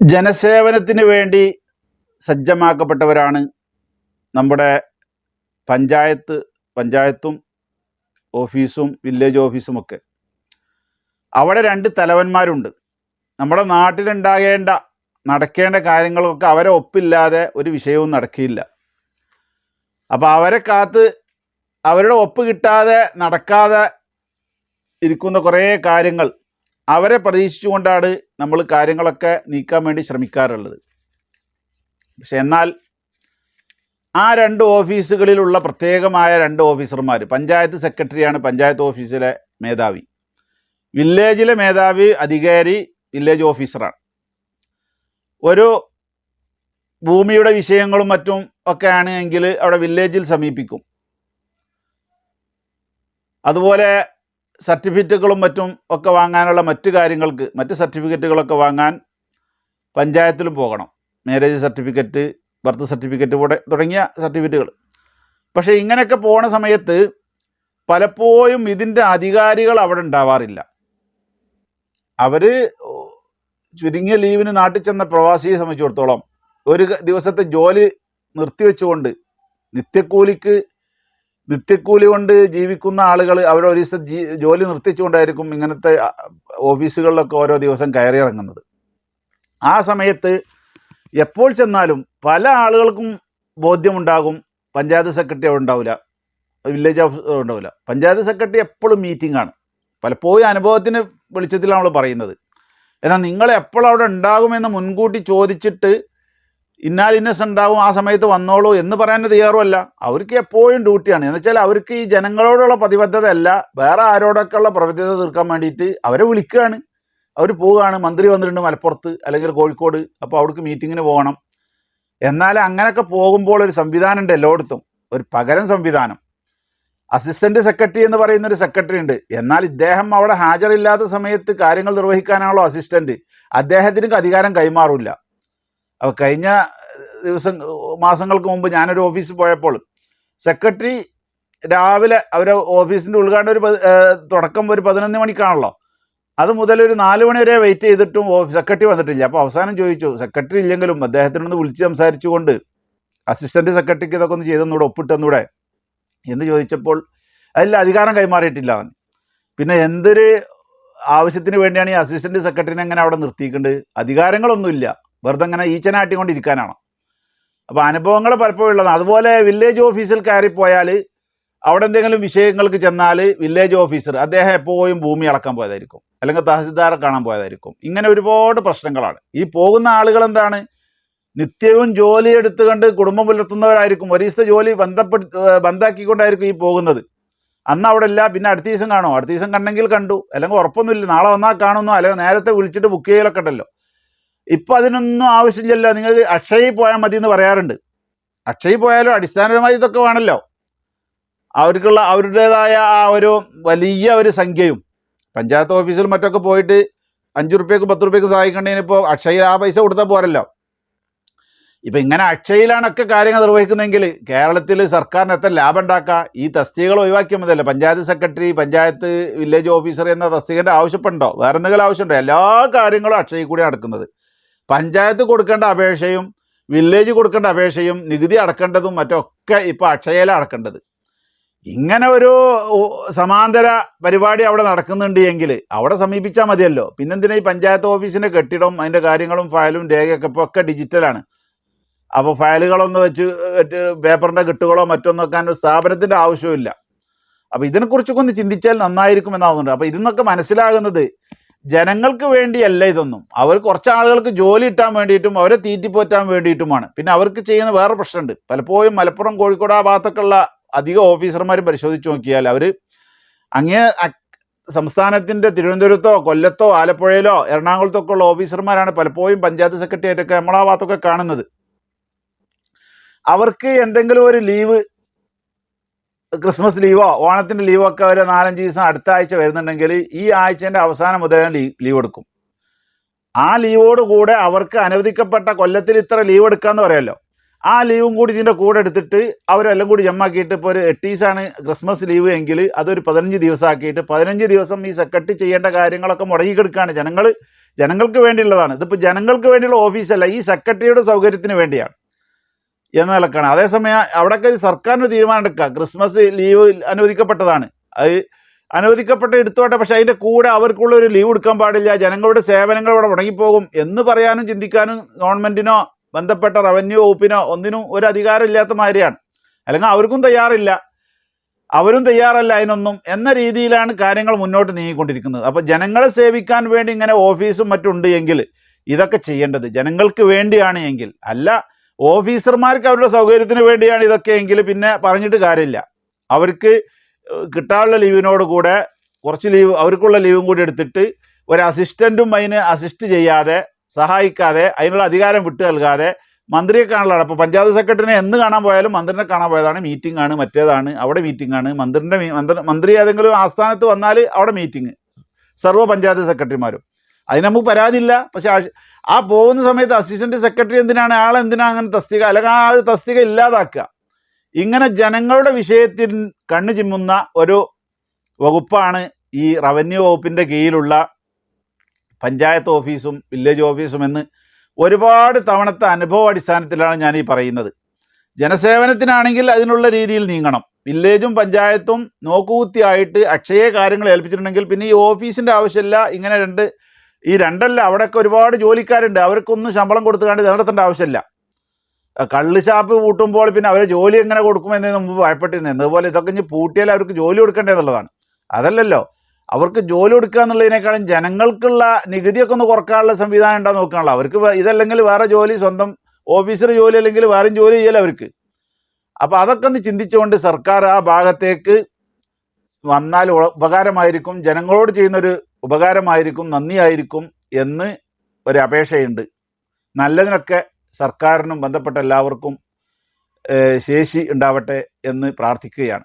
ജനസേവനത്തിന് വേണ്ടി സജ്ജമാക്കപ്പെട്ടവരാണ് നമ്മുടെ പഞ്ചായത്ത് പഞ്ചായത്തും ഓഫീസും വില്ലേജ് ഓഫീസും ഒക്കെ. അവിടെ രണ്ട് തലവന്മാരുണ്ട്. നമ്മുടെ നാട്ടിലുണ്ടാകേണ്ട നടക്കേണ്ട കാര്യങ്ങളൊക്കെ അവരെ ഒപ്പില്ലാതെ ഒരു വിഷയവും നടക്കില്ല. അപ്പോൾ അവരെ കാത്ത് അവരുടെ ഒപ്പ് കിട്ടാതെ നടക്കാതെ ഇരിക്കുന്ന കുറേ കാര്യങ്ങൾ അവരെ പ്രതീക്ഷിച്ചുകൊണ്ടാണ് നമ്മൾ കാര്യങ്ങളൊക്കെ നീക്കാൻ വേണ്ടി ശ്രമിക്കാറുള്ളത്. പക്ഷെ എന്നാൽ ആ രണ്ട് ഓഫീസുകളിലുള്ള പ്രത്യേകമായ രണ്ട് ഓഫീസർമാർ പഞ്ചായത്ത് സെക്രട്ടറിയാണ് പഞ്ചായത്ത് ഓഫീസിലെ മേധാവി. വില്ലേജിലെ മേധാവി അധികാരി വില്ലേജ് ഓഫീസറാണ്. ഒരു ഭൂമിയുടെ വിഷയങ്ങളും മറ്റും ഒക്കെ ആണ് എങ്കിൽ അവിടെ വില്ലേജിൽ സമീപിക്കും. അതുപോലെ സർട്ടിഫിക്കറ്റുകളും മറ്റും ഒക്കെ വാങ്ങാനുള്ള മറ്റു കാര്യങ്ങൾക്ക് മറ്റ് സർട്ടിഫിക്കറ്റുകളൊക്കെ വാങ്ങാൻ പഞ്ചായത്തിലും പോകണം. മാരേജ് സർട്ടിഫിക്കറ്റ് ബർത്ത് സർട്ടിഫിക്കറ്റ് കൂടെ തുടങ്ങിയ സർട്ടിഫിക്കറ്റുകൾ. പക്ഷേ ഇങ്ങനെയൊക്കെ പോണ സമയത്ത് പലപ്പോഴും ഇതിന്റെ അധികാരികൾ അവിടെ ഉണ്ടാവാറില്ല. അവർ ചുരുങ്ങിയ ലീവിന് നാട്ടിൽ ചെന്ന പ്രവാസിയെ സംബന്ധിച്ചിടത്തോളം ഒരു ദിവസത്തെ ജോലി നിർത്തിവെച്ചുകൊണ്ട് നിത്യക്കൂലിക്ക് നിത്യക്കൂലി കൊണ്ട് ജീവിക്കുന്ന ആളുകൾ അവർ ഒരു ജീ ജോലി നിർത്തിച്ചുകൊണ്ടായിരിക്കും ഇങ്ങനത്തെ ഓഫീസുകളിലൊക്കെ ഓരോ ദിവസം കയറിയിറങ്ങുന്നത്. ആ സമയത്ത് എപ്പോൾ ചെന്നാലും പല ആളുകൾക്കും ബോധ്യമുണ്ടാകും പഞ്ചായത്ത് സെക്രട്ടറി ഉണ്ടാവില്ല വില്ലേജ് ഓഫീസർ ഉണ്ടാവില്ല. പഞ്ചായത്ത് സെക്രട്ടറി എപ്പോഴും മീറ്റിംഗ് ആണ് പലപ്പോഴും അനുഭവത്തിന് വെളിച്ചത്തിലാണ് നമ്മൾ പറയുന്നത്. എന്നാൽ നിങ്ങൾ എപ്പോൾ അവിടെ ഉണ്ടാകുമെന്ന് മുൻകൂട്ടി ചോദിച്ചിട്ട് ഇന്നാൽ ഇന്നസ് ഉണ്ടാവും ആ സമയത്ത് വന്നോളൂ എന്ന് പറയാൻ തയ്യാറുമല്ല. അവർക്ക് എപ്പോഴും ഡ്യൂട്ടിയാണ്. എന്ന് വെച്ചാൽ അവർക്ക് ഈ ജനങ്ങളോടുള്ള പ്രതിബദ്ധത അല്ല വേറെ ആരോടൊക്കെ ഉള്ള പ്രതിബദ്ധത തീർക്കാൻ വേണ്ടിയിട്ട് അവരെ വിളിക്കുകയാണ്. അവർ പോവുകയാണ്. മന്ത്രി വന്നിട്ടുണ്ട് മലപ്പുറത്ത് അല്ലെങ്കിൽ കോഴിക്കോട് അപ്പോൾ അവിടേക്ക് മീറ്റിങ്ങിന് പോകണം. എന്നാൽ അങ്ങനെയൊക്കെ പോകുമ്പോൾ ഒരു സംവിധാനം ഉണ്ട് എല്ലായിടത്തും. ഒരു പകരം സംവിധാനം. അസിസ്റ്റന്റ് സെക്രട്ടറി എന്ന് പറയുന്ന ഒരു സെക്രട്ടറി ഉണ്ട്. എന്നാൽ ഇദ്ദേഹം അവിടെ ഹാജരില്ലാത്ത സമയത്ത് കാര്യങ്ങൾ നിർവഹിക്കാനാണല്ലോ അസിസ്റ്റന്റ്. അദ്ദേഹത്തിന് അധികാരം കൈമാറില്ല അപ്പോൾ കഴിഞ്ഞ ദിവസം മാസങ്ങൾക്ക് മുമ്പ് ഞാനൊരു ഓഫീസിൽ പോയപ്പോൾ സെക്രട്ടറി രാവിലെ അവരെ ഓഫീസിന്റെ ഉദ്ഘാടനം ഒരു തുടക്കം ഒരു പതിനൊന്ന് മണിക്കാണല്ലോ. അത് മുതൽ ഒരു നാല് മണി വരെ വെയിറ്റ് ചെയ്തിട്ടും സെക്രട്ടറി വന്നിട്ടില്ല. അപ്പോൾ അവസാനം ചോദിച്ചു സെക്രട്ടറി ഇല്ലെങ്കിലും അദ്ദേഹത്തിനൊന്ന് വിളിച്ച് സംസാരിച്ചുകൊണ്ട് അസിസ്റ്റന്റ് സെക്രട്ടറിക്ക് ഇതൊക്കെ ഒന്ന് ചെയ്തെന്നൂടെ ഒപ്പിട്ടെന്നൂടെ എന്ന് ചോദിച്ചപ്പോൾ അതിൽ അധികാരം കൈമാറിയിട്ടില്ല അവൻ. പിന്നെ എന്തൊരു ആവശ്യത്തിന് വേണ്ടിയാണ് ഈ അസിസ്റ്റന്റ് സെക്രട്ടറിനെ എങ്ങനെ അവിടെ നിർത്തിയിട്ടുണ്ട് അധികാരങ്ങളൊന്നുമില്ല. വെറുതെ ഇങ്ങനെ ഈച്ചനാട്ടിക്കൊണ്ടിരിക്കാനാണ്. അപ്പോൾ അനുഭവങ്ങൾ പലപ്പോഴും ഉള്ളതാണ്. അതുപോലെ വില്ലേജ് ഓഫീസിൽ കയറിപ്പോയാൽ അവിടെ എന്തെങ്കിലും വിഷയങ്ങൾക്ക് ചെന്നാൽ വില്ലേജ് ഓഫീസർ അദ്ദേഹം എപ്പോഴും ഭൂമി അളക്കാൻ പോയതായിരിക്കും. അല്ലെങ്കിൽ തഹസിൽദാറെ കാണാൻ പോയതായിരിക്കും. ഇങ്ങനെ ഒരുപാട് പ്രശ്നങ്ങളാണ്. ഈ പോകുന്ന ആളുകൾ എന്താണ്? നിത്യവും ജോലി എടുത്തുകൊണ്ട് കുടുംബം പുലർത്തുന്നവരായിരിക്കും. ഒരു ദിവസത്തെ ജോലി ബന്ധപ്പെടുത്തി ബന്ധാക്കിക്കൊണ്ടായിരിക്കും ഈ പോകുന്നത്. അന്ന് അവിടെ ഇല്ല പിന്നെ അടുത്ത ദിവസം കാണുമോ അടുത്ത ദിവസം കണ്ടെങ്കിൽ കണ്ടു. അല്ലെങ്കിൽ ഉറപ്പൊന്നുമില്ല. നാളെ വന്നാൽ കാണുന്നു അല്ലെങ്കിൽ നേരത്തെ വിളിച്ചിട്ട് ബുക്ക് ചെയ്യലൊക്കെ ഉണ്ടല്ലോ. ഇപ്പം അതിനൊന്നും ആവശ്യമില്ലല്ലോ. നിങ്ങൾ അക്ഷയയിൽ പോയാൽ മതി എന്ന് പറയാറുണ്ട്. അക്ഷയയിൽ പോയാലും അടിസ്ഥാനപരമായി ഇതൊക്കെ വേണമല്ലോ അവർക്കുള്ള അവരുടേതായ ആ ഒരു വലിയ ഒരു സംഖ്യയും. പഞ്ചായത്ത് ഓഫീസിൽ മറ്റൊക്കെ പോയിട്ട് അഞ്ച് റുപ്യക്ക് പത്ത് റുപ്യക്ക് സഹായിക്കേണ്ടതിന് ഇപ്പോൾ അക്ഷയയിൽ ആ പൈസ കൊടുത്താൽ പോരല്ലോ. ഇപ്പം ഇങ്ങനെ അക്ഷയയിലാണൊക്കെ കാര്യങ്ങൾ നിർവഹിക്കുന്നതെങ്കിൽ കേരളത്തിൽ സർക്കാരിന് എത്ര ലാഭം ഉണ്ടാക്കുക ഈ തസ്തികകൾ ഒഴിവാക്കിയാൽ മതിയല്ലോ. Panchayat secretary panchayat village officer എന്ന തസ്തികന്റെ ആവശ്യപ്പെടുണ്ടോ വേറെ എന്തെങ്കിലും ആവശ്യമുണ്ടോ? എല്ലാ കാര്യങ്ങളും അക്ഷയയിൽ കൂടി നടക്കുന്നത്. പഞ്ചായത്ത് കൊടുക്കേണ്ട അപേക്ഷയും വില്ലേജ് കൊടുക്കേണ്ട അപേക്ഷയും നികുതി അടക്കേണ്ടതും മറ്റൊക്കെ ഇപ്പോൾ അക്ഷയയിൽ അടക്കേണ്ടത്. ഇങ്ങനെ ഒരു സമാന്തര പരിപാടി അവിടെ നടക്കുന്നുണ്ട് എങ്കിൽ അവിടെ സമീപിച്ചാൽ മതിയല്ലോ. പിന്നെന്തിനാ ഈ പഞ്ചായത്ത് ഓഫീസിന്റെ കെട്ടിടം അതിന്റെ കാര്യങ്ങളും ഫയലും രേഖയൊക്കെ ഇപ്പോൾ ഒക്കെ ഡിജിറ്റലാണ്. അപ്പോൾ ഫയലുകളൊന്നും വെച്ച് പേപ്പറിന്റെ കെട്ടുകളോ മറ്റൊന്നൊക്കെ സ്ഥാപനത്തിന്റെ ആവശ്യമില്ല അപ്പോൾ ഇതിനെക്കുറിച്ചൊക്കെ ഒന്ന് ചിന്തിച്ചാൽ നന്നായിരിക്കും എന്നാവുന്നുണ്ട് അപ്പോൾ ഇതിന്നൊക്കെ മനസ്സിലാകുന്നത് ജനങ്ങൾക്ക് വേണ്ടിയല്ല ഇതൊന്നും. അവർ കുറച്ച് ആളുകൾക്ക് ജോലി കിട്ടാൻ വേണ്ടിയിട്ടും അവരെ തീറ്റിപ്പോറ്റാൻ വേണ്ടിയിട്ടുമാണ്. പിന്നെ അവർക്ക് ചെയ്യുന്ന വേറെ പ്രശ്നമുണ്ട്. പലപ്പോഴും മലപ്പുറം കോഴിക്കോട് ആ ഭാഗത്തൊക്കെയുള്ള അധിക ഓഫീസർമാരും പരിശോധിച്ച് നോക്കിയാൽ അവർ അങ്ങേ സംസ്ഥാനത്തിന്റെ തിരുവനന്തപുരത്തോ കൊല്ലത്തോ ആലപ്പുഴയിലോ എറണാകുളത്തോ ഒക്കെ ഉള്ള ഓഫീസർമാരാണ് പലപ്പോഴും പഞ്ചായത്ത് സെക്രട്ടറി ആയിട്ടൊക്കെ നമ്മളാ ഭാഗത്തൊക്കെ കാണുന്നത്. അവർക്ക് എന്തെങ്കിലും ഒരു ലീവ് ക്രിസ്മസ് ലീവോ ഓണത്തിന്റെ ലീവോ ഒക്കെ ഒരു നാലഞ്ച് ദിവസം അടുത്ത ആഴ്ച വരുന്നുണ്ടെങ്കിൽ ഈ ആഴ്ചന്റെ അവസാനം മുതലേ ലീവ് എടുക്കും. ആ ലീവോട് കൂടെ അവർക്ക് അനുവദിക്കപ്പെട്ട കൊല്ലത്തിൽ ഇത്ര ലീവ് എടുക്കാന്ന് പറയാമല്ലോ ആ ലീവും കൂടി ഇതിന്റെ കൂടെ എടുത്തിട്ട് അവരെല്ലാം കൂടി ജമ്മാക്കിയിട്ട് ഇപ്പോൾ ഒരു എട്ട് ദിവസമാണ് ക്രിസ്മസ് ലീവ് എങ്കിൽ അതൊരു പതിനഞ്ച് ദിവസമാക്കിയിട്ട് പതിനഞ്ച് ദിവസം ഈ സെക്രട്ടറി ചെയ്യേണ്ട കാര്യങ്ങളൊക്കെ മുടങ്ങിക്കെടുക്കുകയാണ് ജനങ്ങൾ ജനങ്ങൾക്ക് വേണ്ടിയുള്ളതാണ്. ഇതിപ്പോൾ ജനങ്ങൾക്ക് വേണ്ടിയുള്ള ഓഫീസല്ല ഈ സെക്രട്ടറിയുടെ സൗകര്യത്തിന് വേണ്ടിയാണ്. എന്ന നിലക്കാണ്. അതേസമയം അവിടെയൊക്കെ സർക്കാരിന് തീരുമാനം എടുക്കുക. ക്രിസ്മസ് ലീവ് അനുവദിക്കപ്പെട്ടതാണ്. അത് അനുവദിക്കപ്പെട്ട എടുത്തോട്ടെ പക്ഷെ അതിന്റെ കൂടെ അവർക്കുള്ള ഒരു ലീവ് എടുക്കാൻ പാടില്ല. ജനങ്ങളുടെ സേവനങ്ങൾ ഇവിടെ മുടങ്ങിപ്പോകും എന്ന് പറയാനും ചിന്തിക്കാനും ഗവൺമെന്റിനോ ബന്ധപ്പെട്ട റവന്യൂ വകുപ്പിനോ ഒന്നിനും ഒരു അധികാരം ഇല്ലാത്ത മാതിരിയാണ്. അല്ലെങ്കിൽ അവർക്കും തയ്യാറില്ല. അവരും തയ്യാറല്ല അതിനൊന്നും എന്ന രീതിയിലാണ് കാര്യങ്ങൾ മുന്നോട്ട് നീങ്ങിക്കൊണ്ടിരിക്കുന്നത്. അപ്പോൾ ജനങ്ങളെ സേവിക്കാൻ വേണ്ടി ഇങ്ങനെ ഓഫീസും മറ്റുണ്ട് എങ്കിൽ ഇതൊക്കെ ചെയ്യേണ്ടത് ജനങ്ങൾക്ക് വേണ്ടിയാണ് എങ്കിൽ. അല്ല ഓഫീസർമാർക്ക് അവരുടെ സൗകര്യത്തിന് വേണ്ടിയാണ് ഇതൊക്കെ എങ്കിൽ പിന്നെ പറഞ്ഞിട്ട് കാര്യമില്ല. അവർക്ക് കിട്ടാനുള്ള ലീവിനോട് കൂടെ കുറച്ച് ലീവ് അവർക്കുള്ള ലീവും കൂടി എടുത്തിട്ട് ഒരു അസിസ്റ്റന്റും അതിന് അസിസ്റ്റ് ചെയ്യാതെ സഹായിക്കാതെ അതിനുള്ള അധികാരം വിട്ടു നൽകാതെ മന്ത്രിയെ കാണലാണ്. അപ്പോൾ പഞ്ചായത്ത് സെക്രട്ടറിനെ എന്ന് കാണാൻ പോയാലും മന്ത്രിനെ കാണാൻ പോയതാണ്. മീറ്റിംഗ് ആണ് മറ്റേതാണ് അവിടെ മീറ്റിംഗ് ആണ്. മന്ത്രിന്റെ മന്ത്രി മന്ത്രി ഏതെങ്കിലും ആസ്ഥാനത്ത് വന്നാൽ അവിടെ മീറ്റിംഗ്. സർവ പഞ്ചായത്ത് സെക്രട്ടറിമാരും. അതിന് നമുക്ക് പരാതിയില്ല. പക്ഷെ ആ- പോകുന്ന സമയത്ത് അസിസ്റ്റന്റ് സെക്രട്ടറി എന്തിനാണ്? ആൾ എന്തിനാണ് അങ്ങനെ തസ്തിക അല്ലെങ്കിൽ ആ ഒരു തസ്തിക ഇല്ലാതാക്കുക. ഇങ്ങനെ ജനങ്ങളുടെ വിഷയത്തിൽ കണ്ണു ചിമ്മുന്ന ഒരു വകുപ്പാണ് ഈ റവന്യൂ വകുപ്പിന്റെ കീഴിലുള്ള പഞ്ചായത്ത് ഓഫീസും വില്ലേജ് ഓഫീസും എന്ന് ഒരുപാട് തവണത്തെ അനുഭവ അടിസ്ഥാനത്തിലാണ് ഞാൻ ഈ പറയുന്നത്. ജനസേവനത്തിനാണെങ്കിൽ അതിനുള്ള രീതിയിൽ നീങ്ങണം. വില്ലേജും പഞ്ചായത്തും നോക്കുകുത്തിയായിട്ട് അക്ഷയ കാര്യങ്ങൾ ഏൽപ്പിച്ചിട്ടുണ്ടെങ്കിൽ പിന്നെ ഈ ഓഫീസിന്റെ ആവശ്യമില്ല. ഇങ്ങനെ രണ്ട് ഈ രണ്ടല്ല അവിടെയൊക്കെ ഒരുപാട് ജോലിക്കാരുണ്ട്. അവർക്കൊന്നും ശമ്പളം കൊടുത്തുകൊണ്ട് നിലനിർത്തേണ്ട ആവശ്യമില്ല. കള്ള് ഷാപ്പ് പൂട്ടുമ്പോൾ പിന്നെ അവരെ ജോലി എങ്ങനെ കൊടുക്കുമെന്ന് മുമ്പ് ഭയപ്പെട്ടിരുന്നത് അതുപോലെ ഇതൊക്കെ ഇനി പൂട്ടിയാൽ അവർക്ക് ജോലി കൊടുക്കേണ്ടത് എന്നുള്ളതാണ്. അതല്ലല്ലോ. അവർക്ക് ജോലി കൊടുക്കുക എന്നുള്ളതിനേക്കാളും ജനങ്ങൾക്കുള്ള നികുതിയൊക്കെ ഒന്ന് കുറക്കാനുള്ള സംവിധാനം ഉണ്ടാകുന്ന നോക്കാനുള്ള. അവർക്ക് ഇതല്ലെങ്കിൽ വേറെ ജോലി സ്വന്തം ഓഫീസർ ജോലി അല്ലെങ്കിൽ വേറെയും ജോലി ചെയ്യല അവർക്ക്. അപ്പോൾ അതൊക്കെ ഒന്ന് ചിന്തിച്ചുകൊണ്ട് സർക്കാർ ആ ഭാഗത്തേക്ക് വന്നാൽ ഉപകാരമായിരിക്കും. ജനങ്ങളോട് ചെയ്യുന്നൊരു ഉപകാരമായിരിക്കും നന്ദിയായിരിക്കും എന്ന് ഒരു അപേക്ഷയുണ്ട്. നല്ലതിനൊക്കെ സർക്കാരിനും ബന്ധപ്പെട്ട എല്ലാവർക്കും ശേഷി ഉണ്ടാവട്ടെ എന്ന് പ്രാർത്ഥിക്കുകയാണ്.